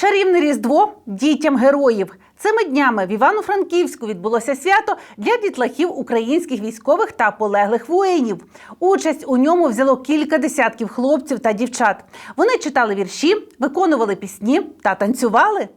Чарівне Різдво дітям героїв. Цими днями в Івано-Франківську відбулося свято для дітлахів українських військових та полеглих воїнів. Участь у ньому взяло кілька десятків хлопців та дівчат. Вони читали вірші, виконували пісні та танцювали.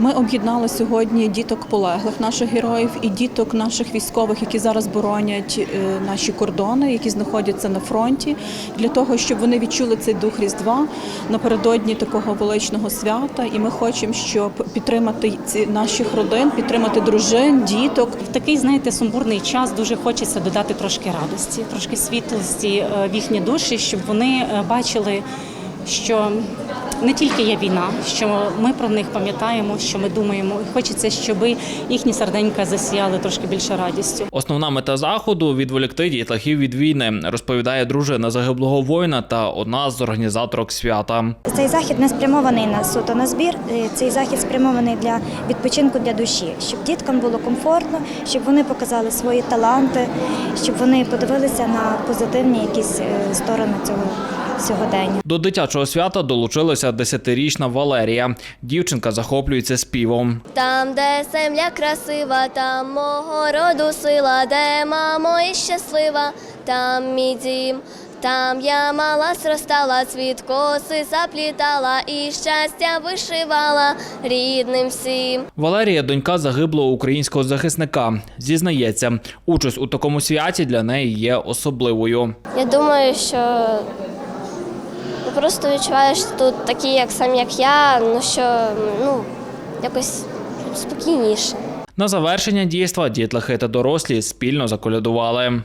Ми об'єднали сьогодні діток полеглих наших героїв і діток наших військових, які зараз боронять е, наші кордони, які знаходяться на фронті, для того, щоб вони відчули цей дух Різдва напередодні такого величного свята. І ми хочемо, щоб підтримати ці наших родин, підтримати дружин, діток. В такий, знаєте, сумбурний час дуже хочеться додати трошки радості, трошки світлості е, в їхні душі, щоб вони е, бачили, що не тільки є війна, що ми про них пам'ятаємо, що ми думаємо. І хочеться, щоб їхні серденька засіяли трошки більше радістю. Основна мета заходу відволікти дітлахів від війни, розповідає дружина загиблого воїна та одна з організаторок свята. Цей захід не спрямований на суто на збір. е, Цей захід спрямований для відпочинку для душі, щоб діткам було комфортно, щоб вони показали свої таланти, щоб вони подивилися на позитивні якісь е, сторони цього сьогодення. До дитячого свята долучилася десятирічна Валерія. Дівчинка захоплюється співом. Там, де земля красива, там мого роду сила, де мамо і щаслива, там мій дім. Там я мала зростала, цвіт коси заплітала і щастя вишивала рідним всім. Валерія донька загиблого українського захисника. Зізнається, участь у такому святі для неї є особливою. Я думаю, що просто відчуваєш тут такі, як сам як я, ну що ну якось спокійніше. На завершення дійства дітлахи та дорослі спільно заколядували.